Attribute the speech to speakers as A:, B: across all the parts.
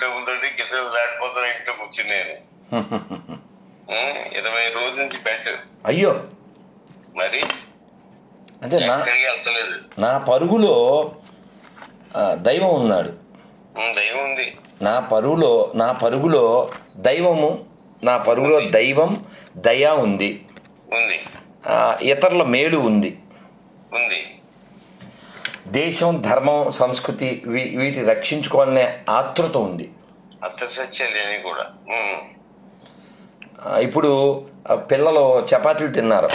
A: డబ్బులతోటి గిసలు దాటిపోతున్నా ఇంట్లో కూర్చుని నేను? ఇరవై రోజుల నుంచి బెడ్.
B: అయ్యో.
A: మరి?
B: అంటే నా
A: వెళ్తలేదు.
B: నా పరుగులో దైవం ఉన్నాడు.
A: దైవం ఉంది.
B: నా పరుగులో నా పరుగులో దైవము నా పరుగులో దైవం దయ ఉంది.
A: ఉంది.
B: ఆ, ఇతరుల మేలు ఉంది.
A: ఉంది.
B: దేశం ధర్మం సంస్కృతి వీటి రక్షించుకోవాలనే ఆతృత ఉంది.
A: కూడా?
B: ఇప్పుడు పిల్లలు చపాతీలు తిన్నారు.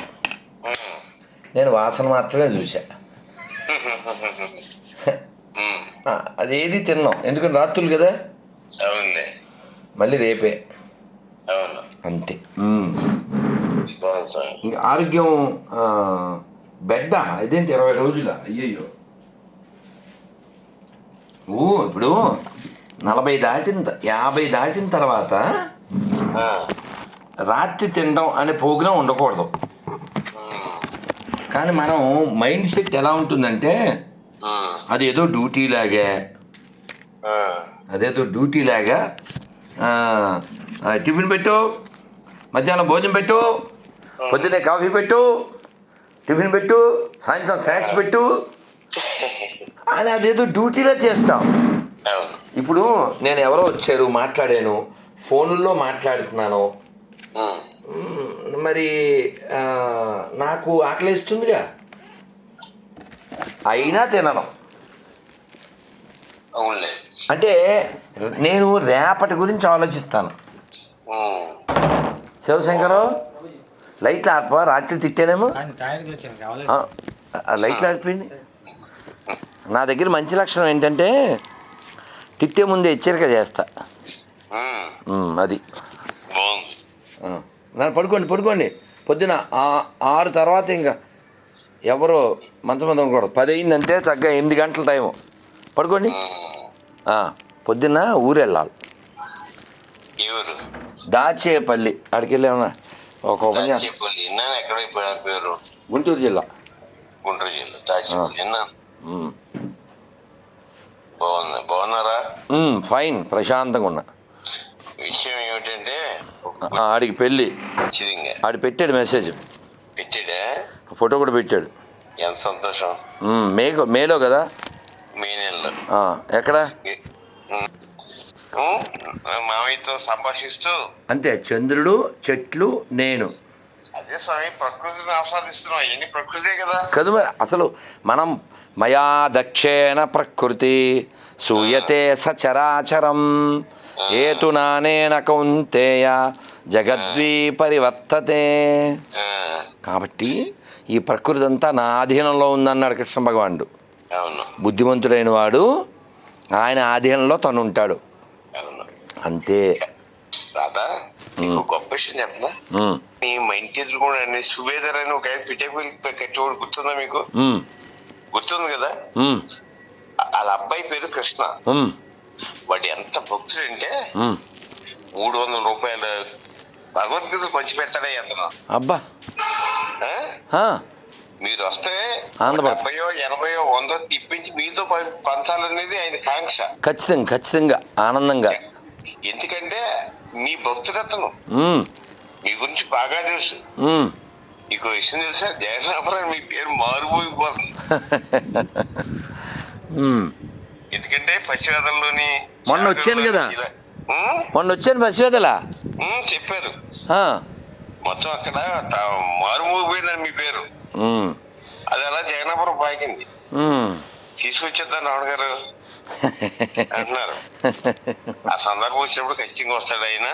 B: నేను వాసన మాత్రమే చూసా అదేది తిన్నాం. ఎందుకంటే రాత్రులు కదా? మళ్ళీ రేపే. అంతే. ఆరోగ్యం బెడ్డా? అదేంటి ఇరవై రోజుల? అయ్యయ్యో. ఓ ఇప్పుడు నలభై దాటిన యాభై దాటిన తర్వాత. రాత్రి తినడం అనే ప్రోగ్రాం ఉండకూడదు. కానీ మనం మైండ్ సెట్ ఎలా ఉంటుందంటే. అది ఏదో డ్యూటీ లాగా. అదేదో డ్యూటీ లాగా టిఫిన్ పెట్టు మధ్యాహ్నం భోజనం పెట్టు పొద్దున్నే కాఫీ పెట్టు టిఫిన్ పెట్టు సాయంత్రం స్నాక్స్ పెట్టు అని అదేదో డ్యూటీలో చేస్తాం. ఇప్పుడు నేను ఎవరో వచ్చారు మాట్లాడాను ఫోనుల్లో మాట్లాడుతున్నాను. మరి నాకు ఆకలిస్తుందిగా. అయినా తినను. అంటే నేను రేపటి గురించి ఆలోచిస్తాను. శివశంకరు లైట్లు ఆర్పా రాత్రి తిట్టానేమో? లైట్లు ఆరిపోయింది నా దగ్గర మంచి లక్షణం ఏంటంటే తిట్టే ముందే హెచ్చరిక చేస్తా. అది. నన్ను పడుకోండి పడుకోండి. పొద్దున ఆరు తర్వాత ఇంకా ఎవరు మంచం మీద ఉండకూడదు పది అయిందంటే చక్కగా ఎనిమిది గంటల టైము. పడుకోండి. పొద్దున్న ఊరు? వెళ్ళాలి దాచేపల్లి. అక్కడికి వెళ్ళామన్నా ఒక ఉపన్యాసం గుంటూరు జిల్లా.
A: గుంటూరు జిల్లా. బాగుంది. బాగున్నారా?
B: ఫైన్ ప్రశాంతంగా ఉన్నా.
A: విషయం ఏమిటంటే
B: ఆడికి పెళ్ళి. ఆడు పెట్టాడు మెసేజ్.
A: పెట్టాడే?
B: ఫోటో కూడా పెట్టాడు.
A: ఎంత సంతోషం.
B: ఉమ్, మేలో మేలో కదా?
A: మే నెలలో.
B: ఆ, ఎక్కడ.
A: మామయ్యతో సంభాషిస్తూ.
B: అంతే చంద్రుడు చెట్లు నేను.
A: అదే స్వామి ప్రకృతిని ఆస్వాదిస్తున్నాం. అవన్నీ ప్రకృతే కదా.
B: కదా మరి అసలు మనం మయా దక్షేణ ప్రకృతి సూయతే సచరాచరం. ఏతు నానేన కౌంతేయ జగద్వీ పరివర్తతే కాబట్టి ఈ ప్రకృతి అంతా నా అధీనంలో ఉందన్నాడు కృష్ణ భగవానుడు. బుద్ధిమంతుడైన వాడు ఆయన ఆధీనంలో తను ఉంటాడు అంతే.
A: నీకు గొప్ప విషయం చెప్పనా మీ మా ఇంటి ఎదురు కూడా సుబేదర్ అని ఒక ఆయన కట్టేవాడు గుర్తుందా మీకు? గుర్తుంది కదా? వాళ్ళ అబ్బాయి పేరు కృష్ణ. వాడు ఎంత భక్తుడంటే
B: ఉమ్.
A: మూడు వందల రూపాయల భగవద్గీత పంచి పెడతాడే అతను.
B: అబ్బా.
A: మీరు వస్తే డెబ్బయో ఎనభయో వందో తిప్పించి మీతో పంచాలనేది ఆయన కాంక్ష.
B: ఖచ్చితంగా ఖచ్చితంగా ఆనందంగా.
A: ఎందుకంటే మీ భక్తుడు అతను
B: ఉమ్,
A: మీ గురించి బాగా తెలుసు. మీకు విషయం తెలుసా? జగన్నాథరావు మీ పేరు మారుమోగిపోతుంది.
B: ఉమ్.
A: ఎందుకంటే పశ్చిమేదంలోని
B: మొన్న వచ్చాను కదా. మొన్న వచ్చాను బస్వేదలా
A: ఉం, చెప్పారు. మొత్తం అక్కడ మారుమోగిపోయిందని మీ పేరు. అది అలా జగన్నాపురం పాకింది. తీసుకొచ్చేద్దాం రావణ గారు అంటున్నారు. ఆ సందర్భం వచ్చినప్పుడు ఖచ్చితంగా వస్తాడు ఆయన.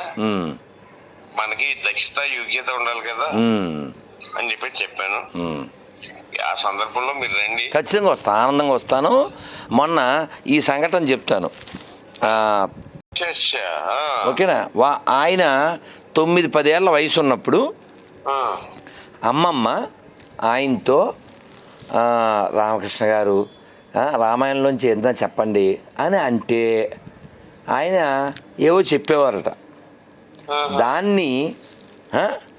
A: మనకి దక్షత యోగ్యత ఉండాలి కదా అని చెప్పి చెప్పాను. ఆ సందర్భంలో మీరు రండి.
B: ఖచ్చితంగా వస్తాను ఆనందంగా వస్తాను. మొన్న ఈ సంఘటన చెప్తాను. ఓకేనా? వా ఆయన తొమ్మిది పదేళ్ళ వయసు ఉన్నప్పుడు. అమ్మమ్మ ఆయనతో రామకృష్ణ గారు రామాయణంలోంచి ఏదైనా చెప్పండి? అని అంటే ఆయన ఏవో చెప్పేవారట. దాన్ని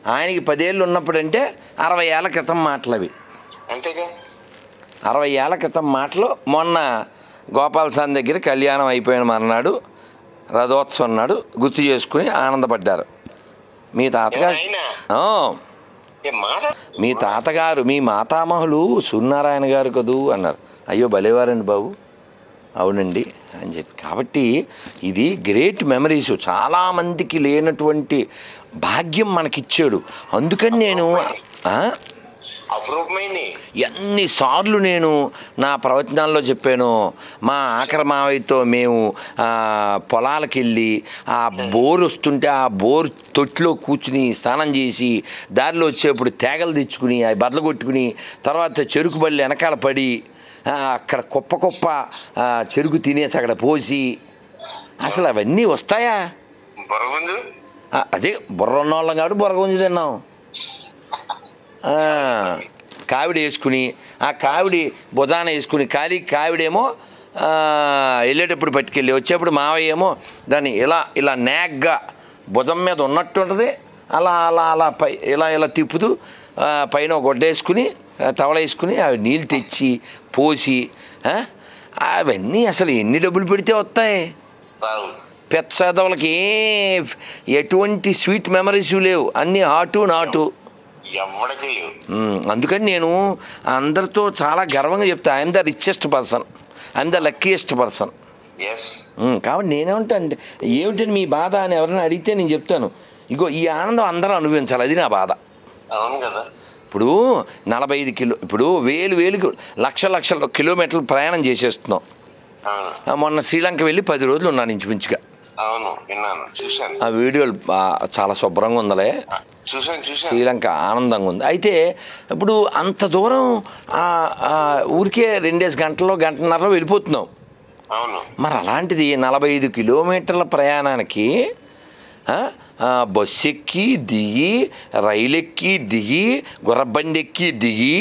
B: ఆయనకి పదేళ్ళు ఉన్నప్పుడంటే అరవై ఏళ్ళ క్రితం మాటలు అవి అరవై ఏళ్ళ క్రితం మాటలు. మొన్న గోపాల స్వామి దగ్గర కళ్యాణం అయిపోయిన మర్నాడు రథోత్సవం నాడు గుర్తు చేసుకుని ఆనందపడ్డారు. మీ తాతగారు మీ తాతగారు మీ మాతామహులు సూర్యనారాయణ గారు కదూ అన్నారు. అయ్యో భలేవారండి బాబు. అవునండి అని చెప్పి. కాబట్టి ఇది గ్రేట్ మెమరీస్. చాలామందికి లేనటువంటి భాగ్యం మనకిచ్చాడు. అందుకని నేను ఎన్నిసార్లు నేను నా ప్రవచనాల్లో చెప్పాను మా ఆఖరి మావయ్యతో మేము పొలాలకు వెళ్ళి ఆ బోర్ వస్తుంటే ఆ బోర్ తొట్టిలో కూర్చుని స్నానం చేసి దారిలో వచ్చేప్పుడు తేగలు తెచ్చుకుని అవి బద్దలు కొట్టుకుని తర్వాత చెరుకు బళ్ళు వెనకాల పడి అక్కడ కుప్ప కుప్ప చెరుకు తినేసి అక్కడ పోసి అసలు అవన్నీ వస్తాయా? అదే బుర్ర ఉన్నోళ్ళం కాబట్టి బుర్ర గుంజి తిన్నాం కావిడి వేసుకుని ఆ కావిడి భుజాన వేసుకుని ఖాళీ కావిడేమో వెళ్ళేటప్పుడు పట్టుకెళ్ళి వచ్చేప్పుడు మావయ్య ఏమో దాన్ని ఇలా ఇలా నేగ్గా భుజం మీద ఉన్నట్టు ఉంటుంది. అలా అలా అలా పై ఇలా ఇలా తిప్పుతూ పైన గొడ్డ వేసుకుని టవల వేసుకుని అవి నీళ్ళు తెచ్చి పోసి అవన్నీ అసలు ఎన్ని డబ్బులు పెడితే వస్తాయి?
A: రావు
B: పెద్ద చదవులకి ఏ ఎటువంటి స్వీట్ మెమరీస్ లేవు. అన్నీ హాటు నాటు. అందుకని నేను అందరితో చాలా గర్వంగా చెప్తా. I'm the richest person I'm the luckiest person కాబట్టి నేనేమంటా అంటే ఏమిటని మీ బాధ అని ఎవరైనా అడిగితే నేను చెప్తాను. ఇగో ఈ ఆనందం అందరూ అనుభవించాలి. అది నా బాధ.
A: అవును కదా.
B: ఇప్పుడు నలభై ఐదు కిలో ఇప్పుడు వేలు వేలు లక్ష లక్షల కిలోమీటర్లు ప్రయాణం చేసేస్తున్నాం. మొన్న శ్రీలంక వెళ్ళి పది రోజులు ఉన్నాను ఇంచుమించుగా.
A: అవును విన్నాను చూశాను.
B: ఆ వీడియోలు చాలా శుభ్రంగా ఉందలే.
A: చూశాను చూశాను.
B: శ్రీలంక ఆనందంగా ఉంది. అయితే ఇప్పుడు అంత దూరం ఊరికే రెండేసి గంటల్లో గంటన్నరలో వెళ్ళిపోతున్నాం.
A: అవును.
B: మరి అలాంటిది నలభై ఐదు కిలోమీటర్ల ప్రయాణానికి బస్సు ఎక్కి దిగి రైలు ఎక్కి దిగి గుర్రబండి ఎక్కి దిగి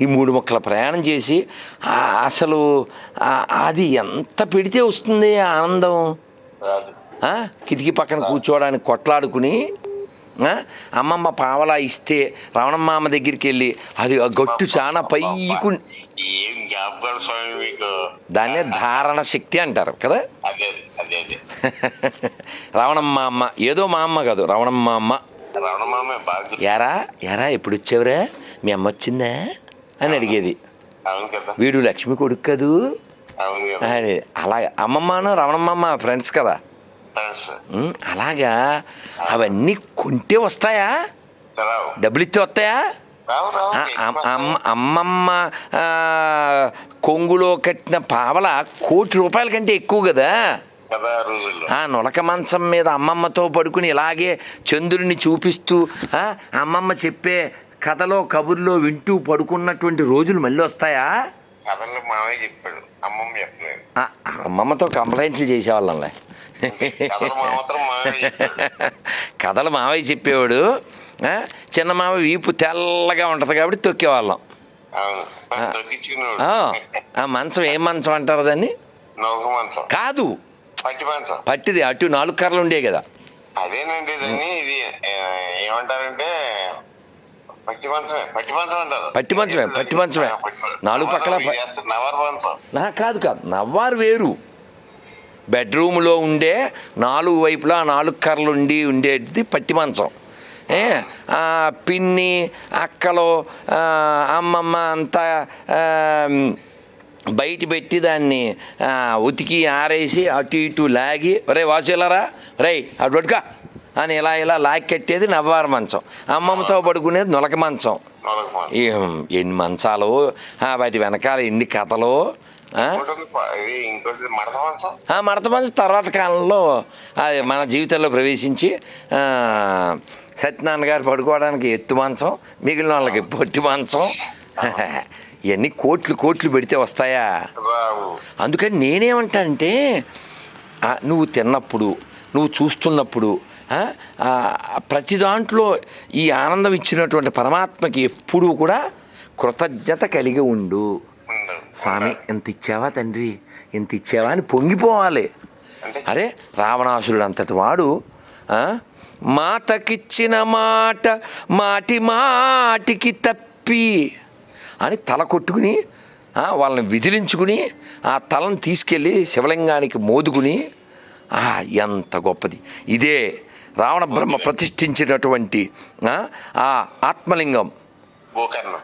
B: ఈ మూడు మొక్కల ప్రయాణం చేసి అసలు అది ఎంత పెడితే వస్తుంది ఆనందం? కిటికీ పక్కన కూర్చోవడానికి కొట్లాడుకుని? అమ్మమ్మ పావలా ఇస్తే రమణమ్మ దగ్గరికి వెళ్ళి అది ఆ గట్టు చాలా పైకు దాన్నే ధారణ శక్తి అంటారు కదా? రవణమ్మ అమ్మ. ఏదో మా అమ్మ కాదు రవణమ్మ అమ్మ.
A: రమణమామే.
B: యారా యారా ఎప్పుడు వచ్చావురా? మీ అమ్మ వచ్చిందా? అని అడిగేది. వీడు లక్ష్మి కొడుకు కదూ? అలాగా. అమ్మమ్మను రవణమ్మ ఫ్రెండ్స్ కదా. అలాగా? అవన్నీ కొంటే వస్తాయా? డబ్బులు ఇస్తే వస్తాయా? అమ్మమ్మ కొంగులో కట్టిన పావల కోటి రూపాయల కంటే ఎక్కువ కదా? ఆ నులక మంచం మీద అమ్మమ్మతో పడుకుని ఇలాగే చంద్రుడిని చూపిస్తూ అమ్మమ్మ చెప్పే కథలో కబుర్లో వింటూ పడుకున్నటువంటి రోజులు మళ్ళీ వస్తాయా? అమ్మమ్మతో కంప్లైంట్లు చేసేవాళ్ళంలే.
A: కథలు
B: మావయ్య చెప్పేవాడు. చిన్న మావ వీపు తెల్లగా ఉంటుంది కాబట్టి తొక్కేవాళ్ళం. ఆ, మంచం ఏం మంచం అంటారు దాన్ని? కాదు. పట్టిది అటు నాలుగు కర్రలు ఉండే కదా.
A: అదేనండి దాన్ని ఇది ఏమంటారంటే పట్టి మంచమే. పట్టి
B: మంచమే, పట్టి మంచమే. నాలుగు పక్కల కాదు కాదు నవ్వారు వేరు. బెడ్రూమ్లో ఉండే నాలుగు వైపులా నాలుగు కర్రలు ఉండి ఉండేది పట్టి మంచం. పిన్ని అక్కలు అమ్మమ్మ అంతా బయట పెట్టి దాన్ని ఉతికి ఆరేసి అటు ఇటు లాగి రే వాసులరా రే అటు అని ఇలా ఇలా లాగి కట్టేది నవ్వారు మంచం. అమ్మమ్మతో పడుకునేది నులక మంచం
A: నొలక మంచం.
B: ఎన్ని మంచాలు వాటి వెనకాల ఎన్ని కథలు
A: మడత మంచం.
B: తర్వాత కాలంలో మన జీవితంలో ప్రవేశించి సత్యనారాయణ గారు పడుకోవడానికి ఎత్తు మంచం మిగిలిన వాళ్ళకి పొట్టి మంచం. ఇవన్నీ కోట్లు కోట్లు పెడితే వస్తాయా? అందుకని నేనేమంటానంటే ఆ, నువ్వు తిన్నప్పుడు నువ్వు చూస్తున్నప్పుడు ప్రతి దాంట్లో ఈ ఆనందం ఇచ్చినటువంటి పరమాత్మకి ఎప్పుడూ కూడా కృతజ్ఞత కలిగి ఉండు. స్వామి ఇంత ఇచ్చావా తండ్రి? ఇంత ఇచ్చావా అని పొంగిపోవాలి. అరే రావణాసురుడు అంతటి వాడు మాతకిచ్చిన మాట మాటి మాటికి తప్పి అని తల కొట్టుకుని వాళ్ళని విదిలించుకుని ఆ తలను తీసుకెళ్ళి శివలింగానికి మోదుకుని ఎంత గొప్పది. ఇదే రావణ బ్రహ్మ ప్రతిష్ఠించినటువంటి ఆ, ఆత్మలింగం.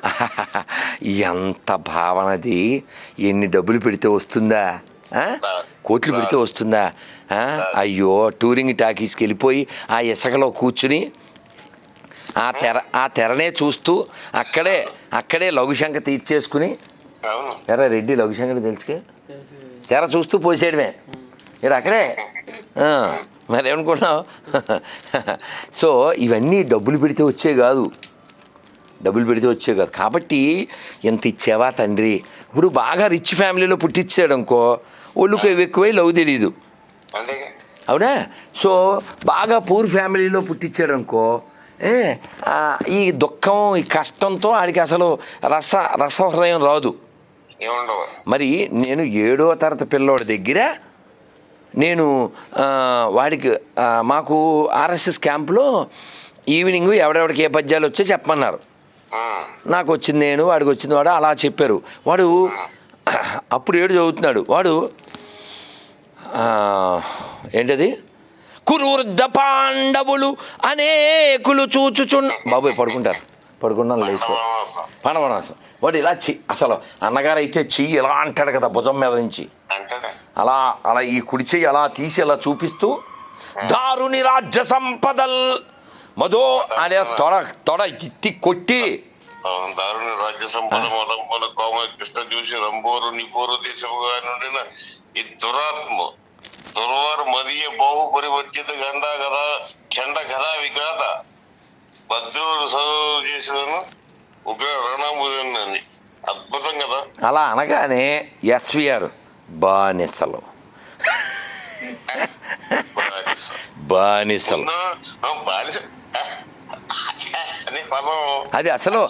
B: ఎంత భావనది ఎన్ని డబ్బులు పెడితే వస్తుందా? కోట్లు పెడితే వస్తుందా? అయ్యో టూరింగ్ టాకీస్కి వెళ్ళిపోయి ఆ ఇసుకలో కూర్చుని ఆ తెర ఆ తెరనే చూస్తూ అక్కడే అక్కడే లఘుశంక తీర్చేసుకుని
A: అవును.
B: ఎరా రెడ్డి లఘుశంకర్ తెలుసుకే? తెర చూస్తూ పోసేయడమే. ఇక్కడ అక్కడే. ఆ, మరి ఏమనుకున్నావు సో ఇవన్నీ డబ్బులు పెడితే వచ్చే కాదు. డబ్బులు పెడితే వచ్చే కాదు. కాబట్టి ఎంత ఇచ్చావా తండ్రి? ఇప్పుడు బాగా రిచ్ ఫ్యామిలీలో పుట్టించాడు అనుకో ఒళ్ళుకు ఎక్కువై లవ్ తెలీదు. అవునా? సో బాగా పూర్ ఫ్యామిలీలో పుట్టించాడు అనుకో ఈ దుఃఖం ఈ కష్టంతో ఆడికి అసలు రస రసహృదయం రాదు. మరి నేను ఏడో తరగతి పిల్లోడి దగ్గర నేను వాడికి మాకు ఆర్ఎస్ఎస్ క్యాంప్లో ఈవినింగ్ ఎవడెవడికి ఏ పద్యాలు వచ్చో చెప్పమన్నారు. నాకు వచ్చింది నేను వాడికి వచ్చింది వాడు అలా చెప్పారు. వాడు అప్పుడు ఏడు చదువుతున్నాడు. వాడు ఏంటది? కురువృద్ధ పాండవులు అనేకులు చూచుచున్న బాబోయ్ పడుకుంటారు. పడుకున్నాను లేచిపో పడవనాసం వాడు ఇలా చెయ్యి అసలు అన్నగారు అయితే చెయ్యి ఇలా అంటాడు కదా భుజం మీద నుంచి. అలా అలా ఈ కుడి చెయ్యి అలా తీసి అలా చూపిస్తూ దారుని రాజ్య సంపదల్! మధో అనే తొడ తొడ ఎత్తి కొట్టి
A: రాజ్య సంపద కోమ కృష్ణ చూసి రంబోరు నిపోరు దేశముగా నుండిన ఈ దురాత్మ దుర్వారు మదియ బాహు పరివర్జిత గండ గదా చండ గదా విఘాత భద్రుడు చదువు చేసినను ఉగ్ర రణముదని అద్భుతం కదా?
B: అలా అనగానే ఎస్విఆర్ బానిసలు. బానిసలు. అది అసలు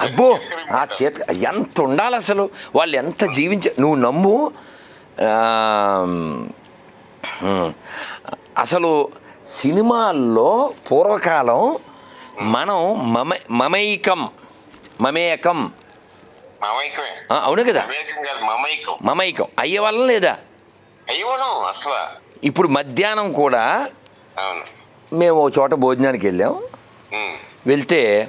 B: అబ్బో ఆ చేతి ఎంత ఉండాలి అసలు? వాళ్ళు ఎంత జీవించ నువ్వు నమ్ము అసలు సినిమాల్లో పూర్వకాలం మనం మమ మమైకం మమేకం అవును కదా?
A: మమేకం.
B: అయ్యే వల్ల లేదా? ఇప్పుడు మధ్యాహ్నం కూడా మేము ఓ చోట భోజనానికి వెళ్ళాం. వెళ్తే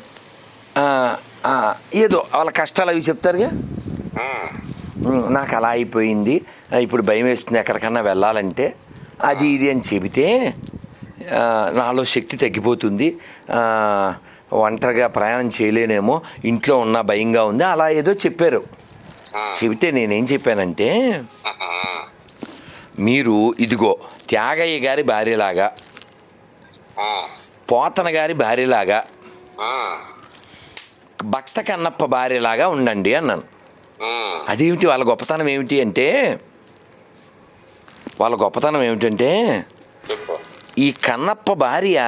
B: ఏదో వాళ్ళ కష్టాలు అవి చెప్తారుగా? నాకు అలా అయిపోయింది. ఇప్పుడు భయం వేస్తుంది ఎక్కడికన్నా వెళ్ళాలంటే. అది ఇది అని చెబితే నాలో శక్తి తగ్గిపోతుంది. ఒంటరిగా ప్రయాణం చేయలేనేమో ఇంట్లో ఉన్న భయంగా ఉంది అలా ఏదో చెప్పారు. చెబితే నేనేం చెప్పానంటే మీరు ఇదిగో త్యాగయ్య గారి భార్యలాగా పోతన గారి భార్యలాగా భక్త కన్నప్ప భార్యలాగా ఉండండి అన్నాను. అదేమిటి వాళ్ళ గొప్పతనం ఏమిటి అంటే వాళ్ళ గొప్పతనం ఏమిటంటే ఈ కన్నప్ప భార్య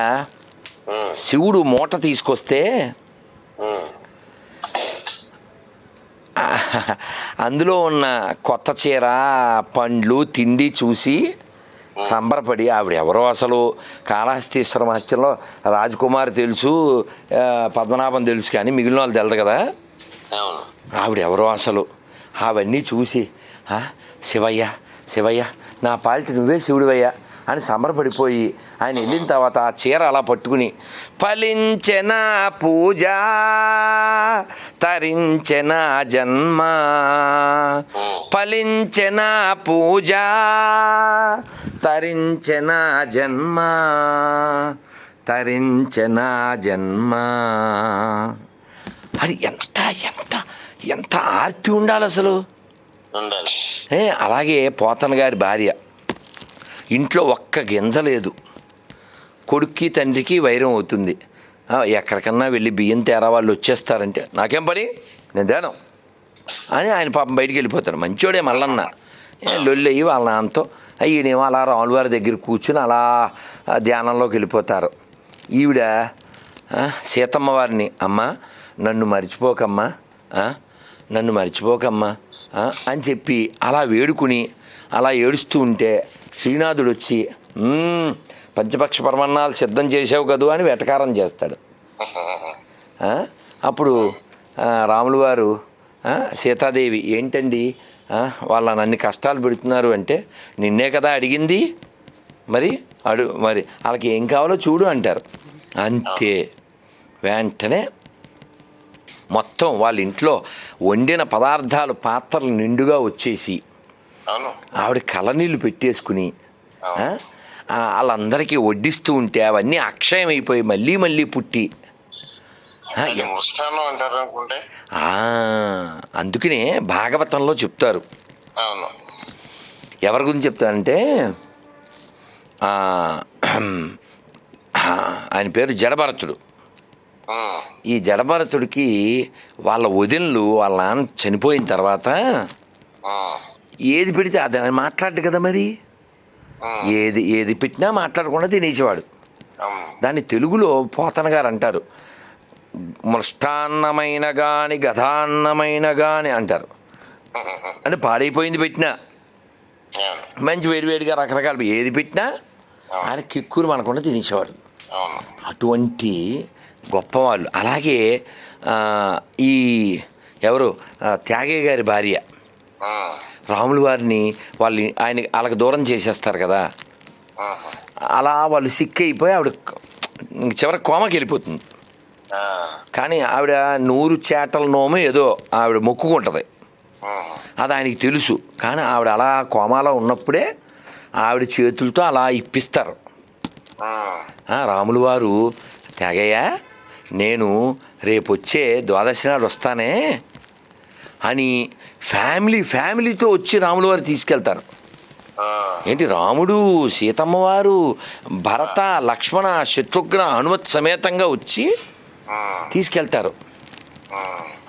B: శివుడు మూట తీసుకొస్తే అందులో ఉన్న కొత్త చీర పండ్లు తిండి చూసి సంబరపడి ఆవిడ ఎవరో అసలు కాళహస్తీశ్వర మహత్యంలో రాజకుమారి తెలుసు పద్మనాభం తెలుసు కానీ మిగిలిన వాళ్ళు తెలదు కదా. ఆవిడ ఎవరో అసలు అవన్నీ చూసి "ఆ, శివయ్య శివయ్య నా పాలిటి నువ్వే శివుడివయ్యా. అని సంబరపడిపోయి ఆయన వెళ్ళిన తర్వాత ఆ చీర అలా పట్టుకుని ఫలించెన పూజ తరించెన జన్మ ఫలించెన పూజ తరించెన జన్మ తరించెన జన్మ. అది ఎంత ఎంత ఎంత ఆర్తి ఉండాలి అసలు.
A: ఉండాలి.
B: ఏ అలాగే పోతన గారి భార్య. ఇంట్లో ఒక్క గింజ లేదు. కొడుక్కి తండ్రికి వైరం అవుతుంది. ఎక్కడికన్నా వెళ్ళి బియ్యం తేరా వాళ్ళు వచ్చేస్తారంటే నాకేం పని? నేను తేను. అని ఆయన పాపం బయటికి వెళ్ళిపోతారు. మంచోడే మల్లన్న. ఏ, లొల్లి అయ్యి వాళ్ళ నాన్నతో ఈయనేమో అలా రాములవారి దగ్గర కూర్చుని అలా ధ్యానంలోకి వెళ్ళిపోతారు. ఈవిడ సీతమ్మ వారిని అమ్మ నన్ను మర్చిపోకమ్మా నన్ను మర్చిపోకమ్మా అని చెప్పి అలా వేడుకుని అలా ఏడుస్తూ ఉంటే శ్రీనాథుడు వచ్చి పంచపక్ష పరమన్నాలు సిద్ధం చేసావు కదూ అని వెటకారం చేస్తాడు. అప్పుడు రాములు వారు సీతాదేవి ఏంటండి? వాళ్ళ నన్ను కష్టాలు పెడుతున్నారు అంటే నిన్నే కదా అడిగింది? మరి అడు మరి వాళ్ళకి ఏం కావాలో చూడు అంటారు. అంతే. వెంటనే మొత్తం వాళ్ళ ఇంట్లో వండిన పదార్థాలు పాత్రలు నిండుగా వచ్చేసి ఆవిడ కలనీళ్ళు పెట్టేసుకుని వాళ్ళందరికీ వడ్డిస్తూ ఉంటే అవన్నీ అక్షయం అయిపోయి మళ్ళీ మళ్ళీ పుట్టి అందుకనే భాగవతంలో చెప్తారు. ఎవరి గురించి చెప్తారంటే ఆయన పేరు జడభరతుడు. ఈ జడభరతుడికి వాళ్ళ వదినలు వాళ్ళ నాన్న చనిపోయిన తర్వాత ఏది పెడితే అది మాట్లాడు కదా మరి. ఏది ఏది పెట్టినా మాట్లాడకుండా తినేసేవాడు. దాన్ని తెలుగులో పోతన గారు అంటారు. మృష్టాన్నమైన గాని గధాన్నమైన గాని అంటారు. అంటే పాడైపోయింది పెట్టినా. మంచి వేడివేడిగా రకరకాల ఏది పెట్టినా ఆయన కిక్కురు మనకుండా తినేసేవాడు. అటువంటి గొప్పవాళ్ళు. అలాగే ఈ ఎవరు? ఆ, త్యాగయ్య గారి భార్య. రాముల వారిని వాళ్ళు ఆయన వాళ్ళకి దూరం చేసేస్తారు కదా. అలా వాళ్ళు సిక్ అయిపోయి ఆవిడ ఇంక చివరికి కోమకి వెళ్ళిపోతుంది. కానీ ఆవిడ నూరు చేటల నోము ఏదో ఆవిడ మొక్కుకుంటుంది. అది ఆయనకి తెలుసు. కానీ ఆవిడ అలా కోమాలో ఉన్నప్పుడే ఆవిడ చేతులతో అలా ఇప్పిస్తారు. రాములు వారు తెగయ్య నేను రేపు వచ్చే ద్వాదశి నాడు వస్తానే అని ఫ్యామిలీ ఫ్యామిలీతో వచ్చి రాములు వారు తీసుకెళ్తారు. ఏంటి రాముడు సీతమ్మ వారు భరత లక్ష్మణ శత్రుఘ్న హనుమత్ సమేతంగా వచ్చి తీసుకెళ్తారు.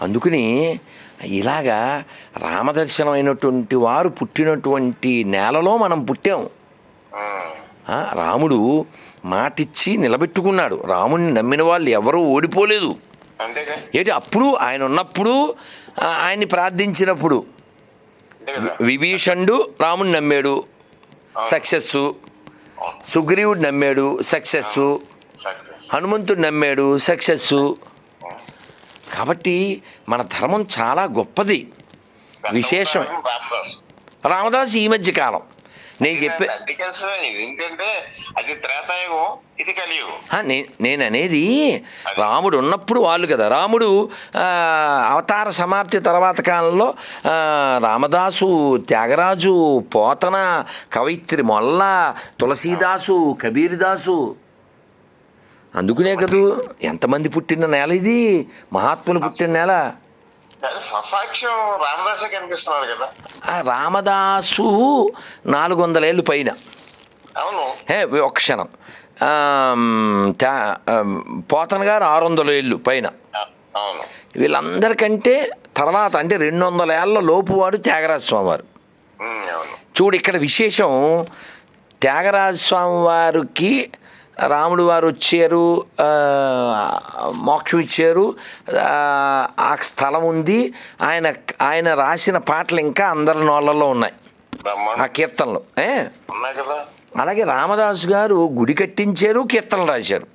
B: అందుకని ఇలాగా రామదర్శనం అయినటువంటి వారు పుట్టినటువంటి నేలలో మనం పుట్టాం. రాముడు మాటిచ్చి నిలబెట్టుకున్నాడు. రాముడిని నమ్మిన వాళ్ళు ఎవరూ ఓడిపోలేదు. ఏంటి? అప్పుడు ఆయన ఉన్నప్పుడు ఆయన్ని ప్రార్థించినప్పుడు విభీషణుడు రాముడిని నమ్మాడు. సక్సెస్ సుగ్రీవుడు నమ్మాడు. సక్సెస్. హనుమంతుడు నమ్మాడు. సక్సెస్ కాబట్టి మన ధర్మం చాలా గొప్పది. విశేషం.
A: రామదాస్
B: రామదాసు ఈ మధ్య కాలం. నేను చెప్పే
A: ఎందుకంటే అది త్రేతాయుగం ఇది కలియుగం.
B: నేను అనేది రాముడు ఉన్నప్పుడు వాళ్ళు కదా. రాముడు అవతార సమాప్తి తర్వాత కాలంలో రామదాసు త్యాగరాజు పోతన కవయిత్రి మొల్ల తులసీదాసు కబీర్దాసు. అందుకునే కదూ ఎంతమంది పుట్టిన నేల ఇది? మహాత్ములు పుట్టిన నేల.
A: ససాక్ష్యం రామదాసే కనిపిస్తున్నారు కదా.
B: ఆ రామదాసు నాలుగు వందల ఏళ్ళు పైన.
A: అవును.
B: హే ఒక్క క్షణం. పోతన గారు ఆరు వందల ఏళ్ళు పైన
A: అవును.
B: వీళ్ళందరికంటే తర్వాత అంటే రెండు వందల ఏళ్ళ లోపువాడు త్యాగరాజ స్వామి వారు
A: ఉమ్, అవును.
B: చూడు ఇక్కడ విశేషం త్యాగరాజ స్వామి వారికి రాముడు వారు వచ్చారు మోక్షం ఇచ్చారు ఆ, స్థలం ఉంది. ఆయన ఆయన రాసిన పాటలు ఇంకా అందరి నోళ్ళల్లో ఉన్నాయి. ఆ కీర్తనలు ఏ? అలాగే రామదాసు గారు గుడి కట్టించారు కీర్తనలు రాశారు.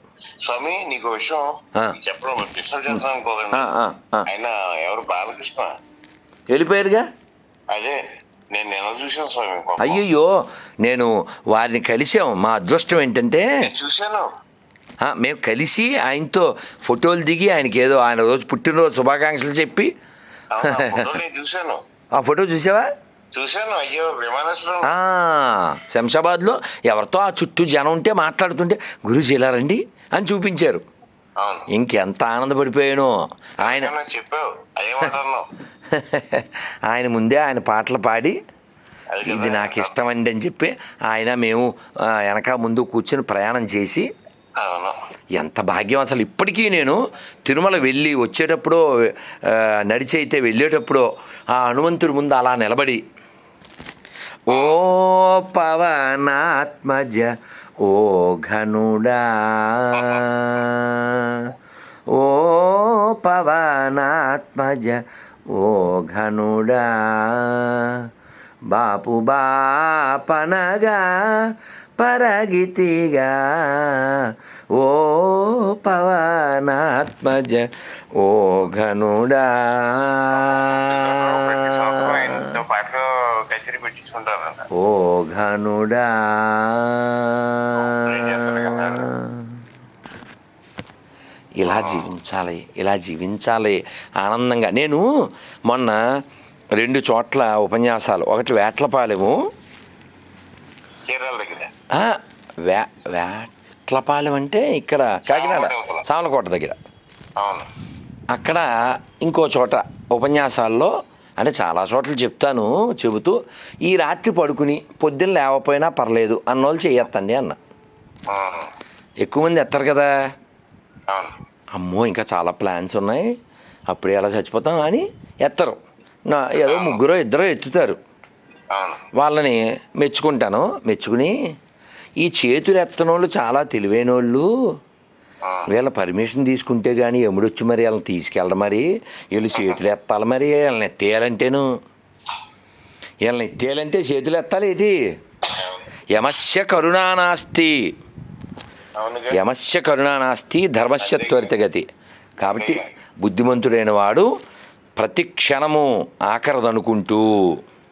A: స్వామి నీకు విషయం. చెప్పడం. ఆయన ఎవరు బాలకృష్ణ?
B: వెళ్ళిపోయారుగా?
A: అదే. నేను చూశాను స్వామి? పాపం.
B: అయ్యయ్యో నేను వారిని కలిసాం మా అదృష్టం ఏంటంటే
A: నేను చూశాను.
B: ఆ, మేము కలిసి ఆయనతో ఫోటోలు దిగి ఆయనకి ఏదో ఆయన రోజు పుట్టినరోజు శుభాకాంక్షలు చెప్పి.
A: అవును, ఆ ఫోటో నేను చూశాను.
B: ఆ ఫోటో చూసావా?
A: చూశాను. అయ్యో విమానాశ్రయం.
B: ఆ, శంషాబాద్లో ఎవరితో ఆ చుట్టూ జనం ఉంటే మాట్లాడుతుంటే గురుజీ ఇలా రండి అని చూపించారు. ఇంకెంత ఆనందపడిపోయానో? ఆయన
A: చెప్పావు?
B: ఆయన ముందే ఆయన పాటలు పాడి. ఇది నాకు ఇష్టమండి అని చెప్పి ఆయన మేము వెనక ముందు కూర్చొని ప్రయాణం చేసి ఎంత భాగ్యం అసలు ఇప్పటికీ నేను తిరుమల వెళ్ళి వచ్చేటప్పుడు నడిచి అయితే వెళ్ళేటప్పుడు ఆ హనుమంతుడి ముందు అలా నిలబడి ఓ పవనాత్మజ ఓ ఘనుడా ఓ పవనాత్మజ ఓ ఘనుడా బాపు బాపనగా పరగితిగా ఓ పవనాత్మజ ఓ ఘనుడా
A: ప్రతి సంవత్సరం ఆయనతో పాటలు కచేరీ పెట్టించుకుంటారంట
B: ఓ ఘనుడా. ఇలా జీవించాలి ఇలా జీవించాలి ఆనందంగా. నేను మొన్న రెండు చోట్ల ఉపన్యాసాలు ఒకటి వేట్లపాలెము. వే వేట్లపాలెం అంటే ఇక్కడ కాకినాడ
A: సామలకోట.
B: దగ్గర. అక్కడ ఇంకో చోట ఉపన్యాసాల్లో అంటే చాలా చోట్ల చెప్తాను చెబుతూ ఈ రాత్రి పడుకుని పొద్దున్న లేవపోయినా పర్లేదు అన్నోళ్ళు చెయ్యొద్దండి అన్న.
A: అవును
B: ఎక్కువ మంది ఎత్తారు కదా. అమ్మో ఇంకా చాలా ప్లాన్స్ ఉన్నాయి. అప్పుడే ఎలా చచ్చిపోతాం అని ఎత్తరు. నా ఏదో ముగ్గురో ఇద్దరో ఎత్తుతారు. వాళ్ళని మెచ్చుకుంటాను మెచ్చుకుని ఈ చేతులు ఎత్తనోళ్ళు చాలా తెలివైనోళ్ళు.
A: ఆ,
B: వీళ్ళ పర్మిషన్ తీసుకుంటే కానీ ఎముడొచ్చి మరి వీళ్ళని తీసుకెళ్ళడం మరి. వీళ్ళు చేతులు ఎత్తాలి మరి. వీళ్ళని ఎత్తేయాలంటేను. వీళ్ళని ఎత్తేయాలంటే చేతులు ఎత్తాలి ఏంటి. యమస్య కరుణానాస్తి యమస్య కరుణానాస్తి ధర్మస్య త్వరితగతి కాబట్టి బుద్ధిమంతుడైన వాడు ప్రతి క్షణము ఆఖరదనుకుంటూ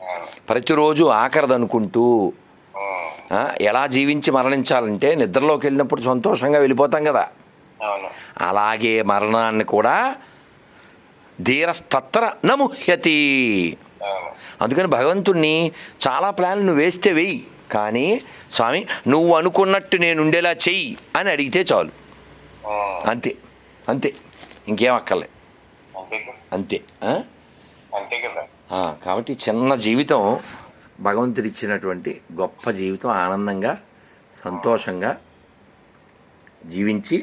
A: అవును.
B: ప్రతిరోజు ఆఖరదనుకుంటూ
A: ఉమ్,
B: ఆ, ఎలా జీవించి మరణించాలంటే నిద్రలోకి వెళ్ళినప్పుడు సంతోషంగా వెళ్ళిపోతాం కదా. అలాగే మరణాన్ని కూడా ధీరస్తత్ర నముహ్యతి. అందుకని భగవంతుణ్ణి చాలా ప్లాన్లు నువ్వు వేస్తే వెయ్యి కానీ స్వామి నువ్వు అనుకున్నట్టు నేను ఉండేలా చెయ్యి అని అడిగితే చాలు. అంతే అంతే ఇంకేం అక్కర్లే.
A: అంతే
B: కాబట్టి చిన్న జీవితం భగవంతుడు ఇచ్చినటువంటి గొప్ప జీవితం ఆనందంగా సంతోషంగా జీవించి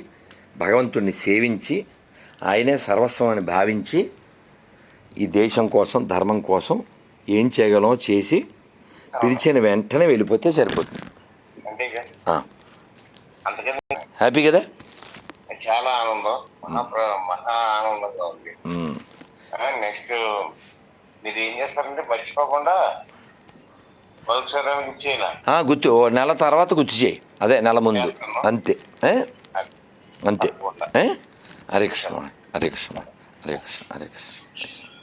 B: భగవంతుణ్ణి సేవించి ఆయనే సర్వస్వం అని భావించి ఈ దేశం కోసం ధర్మం కోసం ఏం చేయగలమో చేసి పిలిచిన వెంటనే వెళ్ళిపోతే సరిపోతుంది. హ్యాపీ కదా?
A: చాలా ఆనందం. మహా ఆనందంగా ఉంది. నెక్స్ట్ మీరు ఏం చేస్తారంటే మర్చిపోకుండా
B: గుర్తు నెల తర్వాత గుర్తు చేయి. అదే నెల ముందు. అంతే. ఏ? అంతే ఏ? హరే కృష్ణ హరే కృష్ణ హరే కృష్ణ హరే కృష్ణ